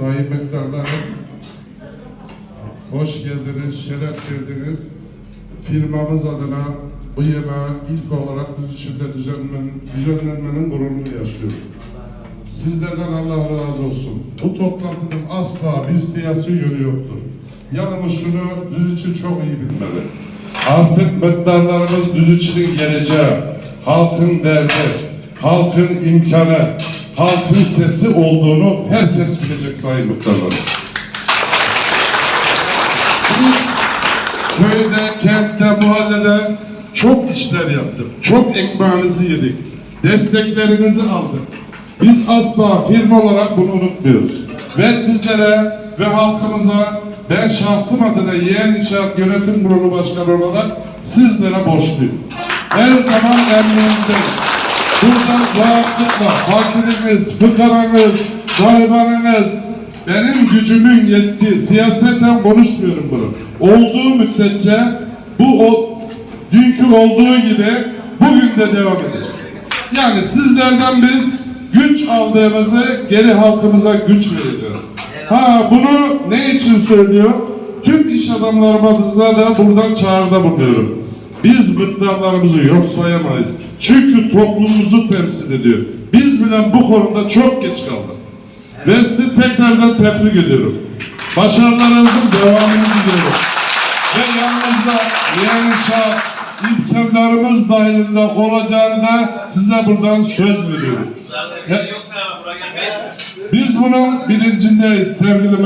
Bektarlarım, hoş geldiniz, şeref verdiniz. Firmamız adına bu yemeği ilk olarak düz içinde düzenlemenin, düzenlenmenin gururunu yaşıyorum. Sizlerden Allah razı olsun. Bu toplantının asla bir siyasi yönü yoktur. Yalnız şunu düz çok iyi bilmeli. Artık mektarlarımız düz geleceği, halkın derdi, halkın imkanı, halkın sesi olduğunu herkes bilecek sayın muhtarlarım. Biz köyde, kentte, mahallede çok işler yaptık. Çok ekmeğinizi yedik. Desteklerinizi aldık. Biz asla firma olarak bunu unutmuyoruz. Ve sizlere ve halkımıza ben şahsım adına Yeğen İnşaat Yönetim Kurulu Başkanı olarak sizlere borçluyum. Her zaman emrinizdeyim. Buradan rahatlıkla fakiriniz, fıkaranız, garibanınız, benim gücümün yettiği, siyaseten konuşmuyorum bunu. Olduğu müddetçe bu o, dünkü olduğu gibi bugün de devam edecek. Yani sizlerden biz güç aldığımızı geri halkımıza güç vereceğiz. Ha bunu ne için söylüyor? Tüm iş adamlarımıza da buradan çağrıda bulunuyorum. Biz mıktarlarımızı yok sayamayız. Çünkü toplumumuzu temsil ediyor. Biz bile bu konuda çok geç kaldık. Ve sizi tekrardan tebrik ediyorum. Başarılarınızın devamını diliyorum. Ve yanınızda yeni inşaat imkanlarımız dahilinde olacağını da size buradan söz veriyorum. Biz bunun bilincindeyiz sevgili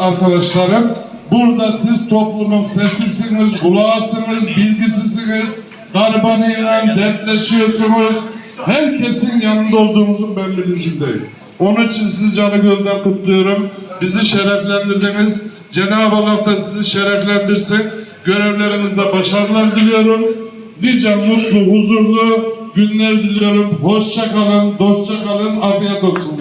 arkadaşlarım. Burada siz toplumun sesisiniz, kulağısınız, bilgisisiniz. Garibanıyla dertleşiyorsunuz. Herkesin yanında olduğumuzun ben bilincindeyim. Onun için sizi canı gölden kutluyorum. Bizi şereflendirdiniz. Cenab-ı Allah da sizi şereflendirsin. Görevlerinizde başarılar diliyorum. Nice mutlu, huzurlu günler diliyorum. Hoşça kalın, dostça kalın, afiyet olsun.